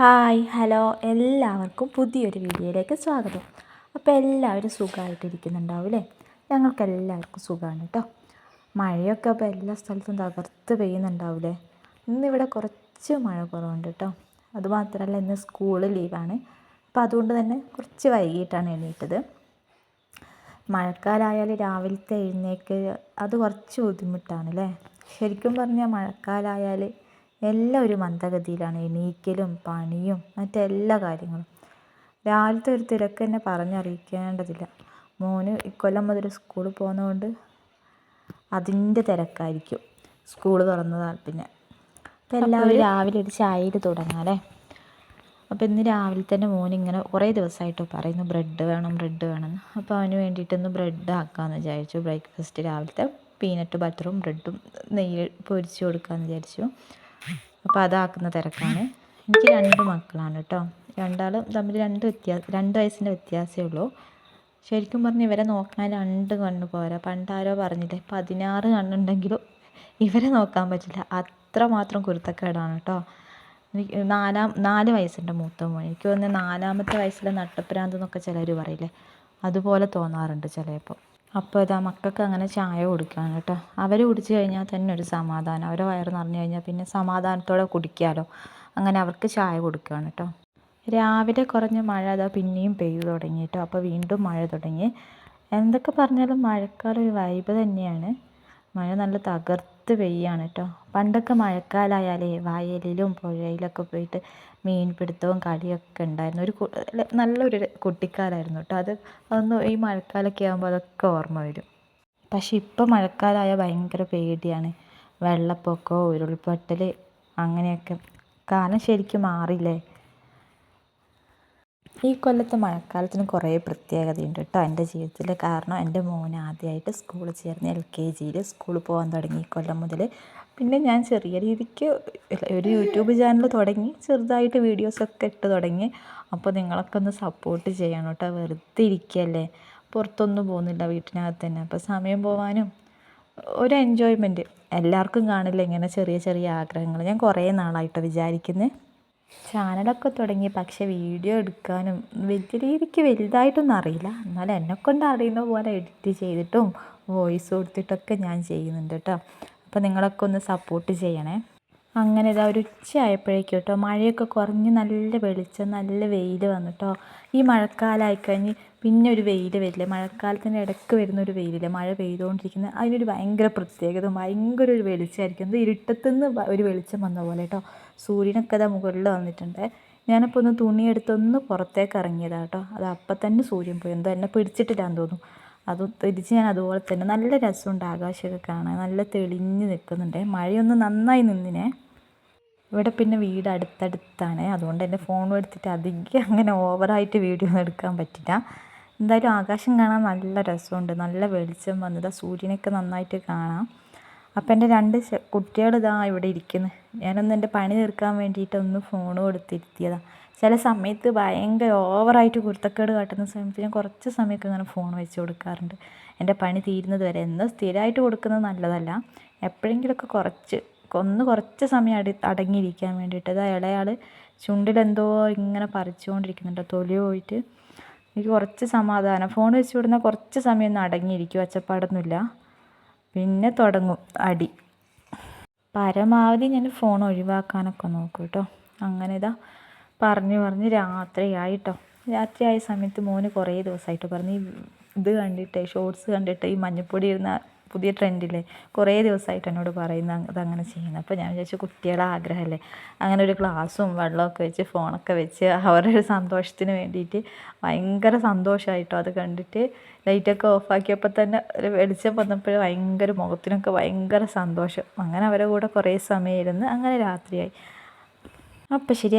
Hi hello എല്ലാവർക്കും പുതിയൊരു വീഡിയോയിലേക്ക് സ്വാഗതം. അപ്പോൾ എല്ലാവരും സുഖമായിട്ടിരിക്കുന്നുണ്ടാവും ഞങ്ങൾക്ക് എല്ലാവർക്കും സുഖമാണ് കേട്ടോ. മഴയൊക്കെ അപ്പോൾ എല്ലാ സ്ഥലത്തും തകർത്ത് പെയ്യുന്നുണ്ടാവില്ലേ ഇന്നിവിടെ കുറച്ച് മഴ കുറവുണ്ട് കേട്ടോ. അതുമാത്രമല്ല ഇന്ന് സ്കൂൾ ലീവാണ്. അപ്പോൾ അതുകൊണ്ട് തന്നെ കുറച്ച് വൈകിട്ടാണ് എണീറ്റത്. മഴക്കാലമായാൽ രാവിലത്തെ എഴുന്നേക്ക് അത് കുറച്ച് ബുദ്ധിമുട്ടാണ് അല്ലേ? ശരിക്കും പറഞ്ഞാൽ മഴക്കാലമായാൽ എല്ലാം ഒരു മന്ദഗതിയിലാണ് എണീക്കലും പണിയും മറ്റെല്ലാ കാര്യങ്ങളും. രാവിലത്തെ ഒരു തിരക്ക് തന്നെ പറഞ്ഞറിയിക്കേണ്ടതില്ല. മോന് ഇക്കൊല്ലം മുതൽ സ്കൂളിൽ പോകുന്നതുകൊണ്ട് അതിന്റെ തിരക്കായിരിക്കും. സ്കൂൾ തുറന്നതാണ് പിന്നെ അപ്പം എല്ലാവരും രാവിലെ ഒരു ചായയിൽ തുടങ്ങാം അല്ലേ? അപ്പോൾ ഇന്ന് രാവിലെ തന്നെ മോൻ ഇങ്ങനെ കുറേ ദിവസമായിട്ട് പറയുന്നു ബ്രെഡ് വേണം ബ്രെഡ് വേണം. അപ്പോൾ അവന് വേണ്ടിയിട്ട് ഇന്ന് ബ്രെഡ് ആക്കാമെന്ന് വിചാരിച്ചു. ബ്രേക്ക്ഫാസ്റ്റ് രാവിലത്തെ പീനട്ട് ബട്ടറും ബ്രെഡും നെയ്യ് പൊരിച്ച് കൊടുക്കാമെന്ന് വിചാരിച്ചു. അപ്പോൾ അതാക്കുന്ന തിരക്കാണ്. എനിക്ക് രണ്ട് മക്കളാണ് കേട്ടോ. രണ്ടാളും തമ്മിൽ രണ്ട് വ്യത്യാസം രണ്ട് വയസ്സിന്റെ വ്യത്യാസമേ ഉള്ളൂ. ശരിക്കും പറഞ്ഞാൽ ഇവരെ നോക്കാൻ രണ്ട് കണ്ണ് പോരാ. പണ്ടാരോ പറഞ്ഞില്ലേ പതിനാറ് കണ്ണുണ്ടെങ്കിലും ഇവരെ നോക്കാൻ പറ്റില്ല. അത്ര മാത്രം കുരുത്തക്കേടാണ് കേട്ടോ. എനിക്ക് നാലാം നാല് വയസ്സിന്റെ മൂത്ത മോൻ. എനിക്ക് തോന്നുന്നത് നാലാമത്തെ വയസ്സിലെ നട്ടപ്രാന്ത് എന്നൊക്കെ ചിലർ പറയില്ലേ. അതുപോലെ തോന്നാറുണ്ട് ചിലപ്പോൾ അപ്പോൾ ഇതാ മക്കൾക്ക് അങ്ങനെ ചായ കൊടുക്കുകയാണ് കേട്ടോ. അവർ കുടിച്ച് കഴിഞ്ഞാൽ തന്നെ ഒരു സമാധാനം. അവരെ വയറ് നിറഞ്ഞു കഴിഞ്ഞാൽ പിന്നെ സമാധാനത്തോടെ കുടിക്കാമല്ലോ അങ്ങനെ അവർക്ക് ചായ കൊടുക്കുകയാണ് കേട്ടോ. രാവിലെ കുറഞ്ഞ മഴ അതാ പിന്നെയും പെയ്തു തുടങ്ങി കേട്ടോ. അപ്പോൾ വീണ്ടും മഴ തുടങ്ങി. എന്തൊക്കെ പറഞ്ഞാലും മഴക്കാലം ഒരു വൈബ് തന്നെയാണ്. മഴ നല്ല തകർത്ത് പെയ്യാണ് കേട്ടോ പണ്ടൊക്കെ മഴക്കാലമായാലേ വയലിലും പുഴയിലൊക്കെ പോയിട്ട് മീൻ പിടുത്തവും കളിയൊക്കെ ഉണ്ടായിരുന്നു. ഒരു നല്ലൊരു കുട്ടിക്കാലമായിരുന്നു കേട്ടോ അത് അതൊന്ന് ഈ മഴക്കാലമൊക്കെ ആകുമ്പോൾ അതൊക്കെ ഓർമ്മ വരും. പക്ഷെ ഇപ്പം മഴക്കാലമായാൽ ഭയങ്കര പേടിയാണ്. വെള്ളപ്പൊക്കമോ ഉരുൾപൊട്ടൽ അങ്ങനെയൊക്കെ. കാലം ശരിക്കും മാറില്ലേ ഈ കൊല്ലത്തെ മഴക്കാലത്തിന് കുറേ പ്രത്യേകതയുണ്ട് കേട്ടോ എന്റെ ജീവിതത്തിൽ കാരണം എന്റെ മോൻ ആദ്യമായിട്ട് സ്കൂളിൽ ചേർന്ന് എൽ കെ ജിയിൽ സ്കൂളിൽ പോകാൻ തുടങ്ങി ഈ കൊല്ലം മുതൽ. പിന്നെ ഞാൻ ചെറിയ രീതിക്ക് ഒരു യൂട്യൂബ് ചാനൽ തുടങ്ങി ചെറുതായിട്ട് വീഡിയോസൊക്കെ ഇട്ട് തുടങ്ങി. അപ്പോൾ നിങ്ങളൊക്കെ ഒന്ന് സപ്പോർട്ട് ചെയ്യണം കേട്ടോ വെറുതെ ഇരിക്കുകയല്ലേ പുറത്തൊന്നും പോകുന്നില്ല വീട്ടിനകത്ത് തന്നെ. അപ്പോൾ സമയം പോകാനും ഒരു എൻജോയ്മെന്റ് എല്ലാവർക്കും കാണില്ല ഇങ്ങനെ ചെറിയ ചെറിയ ആഗ്രഹങ്ങൾ. ഞാൻ കുറേ നാളായിട്ടോ വിചാരിക്കുന്നത് ചാനലൊക്കെ തുടങ്ങി പക്ഷേ വീഡിയോ എടുക്കാനും വലിയ രീതിക്ക് വലുതായിട്ടൊന്നും അറിയില്ല. എന്നാലും എന്നെക്കൊണ്ട് അറിയുന്ന പോലെ എഡിറ്റ് ചെയ്തിട്ടും വോയിസ് കൊടുത്തിട്ടൊക്കെ ഞാൻ ചെയ്യുന്നുണ്ട് കേട്ടോ. അപ്പോൾ നിങ്ങളൊക്കെ ഒന്ന് സപ്പോർട്ട് ചെയ്യണേ. അങ്ങനെ ഇതാ ഒരു ഉച്ചയായപ്പോഴേക്കും കേട്ടോ മഴയൊക്കെ കുറഞ്ഞ് നല്ല വെളിച്ചം നല്ല വെയിൽ വന്നു കേട്ടോ. ഈ മഴക്കാലമായി കഴിഞ്ഞ് പിന്നെ ഒരു വെയിൽ വരില്ലേ മഴക്കാലത്തിന്റെ ഇടയ്ക്ക് വരുന്ന ഒരു വെയിലില്ലേ മഴ പെയ്തുകൊണ്ടിരിക്കുന്ന അതിനൊരു ഭയങ്കര പ്രത്യേകത ഭയങ്കര ഒരു വെളിച്ചമായിരിക്കും. അത് ഇരുട്ടത്തുനിന്ന് ഒരു വെളിച്ചം വന്ന പോലെ കേട്ടോ സൂര്യനൊക്കെ അതാ മുകളിൽ വന്നിട്ടുണ്ട്. ഞാനപ്പോൾ ഒന്ന് തുണിയെടുത്തൊന്ന് പുറത്തേക്ക് ഇറങ്ങിയതാണ് കേട്ടോ അത് അപ്പം തന്നെ സൂര്യൻ പോയി എന്തോ എന്നെ പിടിച്ചിട്ടില്ലാന്ന് തോന്നുന്നു. അത് തിരിച്ച് ഞാൻ അതുപോലെ തന്നെ നല്ല രസമുണ്ട് ആകാശമൊക്കെ കാണാൻ. നല്ല തെളിഞ്ഞ് നിൽക്കുന്നുണ്ട്. മഴയൊന്ന് നന്നായി നിന്നിനെ. ഇവിടെ പിന്നെ വീട് അടുത്തടുത്താണ്. അതുകൊണ്ട് എന്റെ ഫോൺ എടുത്തിട്ട് അധികം അങ്ങനെ ഓവറായിട്ട് വീഡിയോ ഒന്നും എടുക്കാൻ പറ്റില്ല. എന്തായാലും ആകാശം കാണാൻ നല്ല രസമുണ്ട്. നല്ല വെളിച്ചം വന്നത്. സൂര്യനൊക്കെ നന്നായിട്ട് കാണാം. അപ്പം എന്റെ രണ്ട് കുട്ടികൾ ഇതാ ഇവിടെ ഇരിക്കുന്നു. ഞാനൊന്ന് എന്റെ പണി തീർക്കാൻ വേണ്ടിയിട്ട് ഒന്ന് ഫോൺ കൊടുത്തിരുത്തിയതാണ് ചില സമയത്ത് ഭയങ്കര ഓവറായിട്ട് കുരുത്തക്കേട് കാട്ടുന്ന സമയത്ത് ഞാൻ കുറച്ച് സമയമൊക്കെ ഇങ്ങനെ ഫോൺ വെച്ച് കൊടുക്കാറുണ്ട്. എന്റെ പണി തീരുന്നത് വരെ എന്നും സ്ഥിരമായിട്ട് കൊടുക്കുന്നത് നല്ലതല്ല. എപ്പോഴെങ്കിലുമൊക്കെ കുറച്ച് ഒന്ന് കുറച്ച് സമയം അടി അടങ്ങിയിരിക്കാൻ വേണ്ടിയിട്ട്. അത് ഇളയാൾ ചുണ്ടിലെന്തോ ഇങ്ങനെ പറിച്ചുകൊണ്ടിരിക്കുന്നുണ്ട്. തൊലി പോയിട്ട് എനിക്ക് കുറച്ച് സമാധാനം. ഫോൺ വെച്ച് വിടുന്ന കുറച്ച് സമയം ഒന്ന് അടങ്ങിയിരിക്കും. ഒച്ചപ്പാടൊന്നുമില്ല. പിന്നെ തുടങ്ങും അടി. പരമാവധി ഞാൻ ഫോൺ ഒഴിവാക്കാനൊക്കെ നോക്കും കേട്ടോ. അങ്ങനെ ഇതാ പറഞ്ഞ് പറഞ്ഞ് രാത്രിയായിട്ടോ. രാത്രിയായ സമയത്ത് മോന് കുറേ ദിവസമായിട്ട് പറഞ്ഞ്. ഇത് കണ്ടിട്ട് ഷോർട്സ് കണ്ടിട്ട് ഈ മഞ്ഞപ്പൊടി ഇരുന്ന പുതിയ ട്രെൻഡില്ലേ കുറേ ദിവസമായിട്ട് എന്നോട് പറയുന്ന അതങ്ങനെ ചെയ്യുന്നത് അപ്പോൾ ഞാൻ വിചാരിച്ചു കുട്ടികളെ ആഗ്രഹമല്ലേ. അങ്ങനെ ഒരു ഗ്ലാസും വെള്ളമൊക്കെ വെച്ച് ഫോണൊക്കെ വെച്ച് അവരുടെ ഒരു സന്തോഷത്തിന് വേണ്ടിയിട്ട് ഭയങ്കര സന്തോഷമായിട്ടോ അത് കണ്ടിട്ട് ലൈറ്റൊക്കെ ഓഫാക്കിയപ്പോൾ തന്നെ ഒരു വെളിച്ചം വന്നപ്പോൾ ഭയങ്കര മുഖത്തിനൊക്കെ ഭയങ്കര സന്തോഷം. അങ്ങനെ അവരെ കൂടെ കുറേ സമയം ഇരുന്ന് അങ്ങനെ രാത്രിയായി. അപ്പോൾ ശരി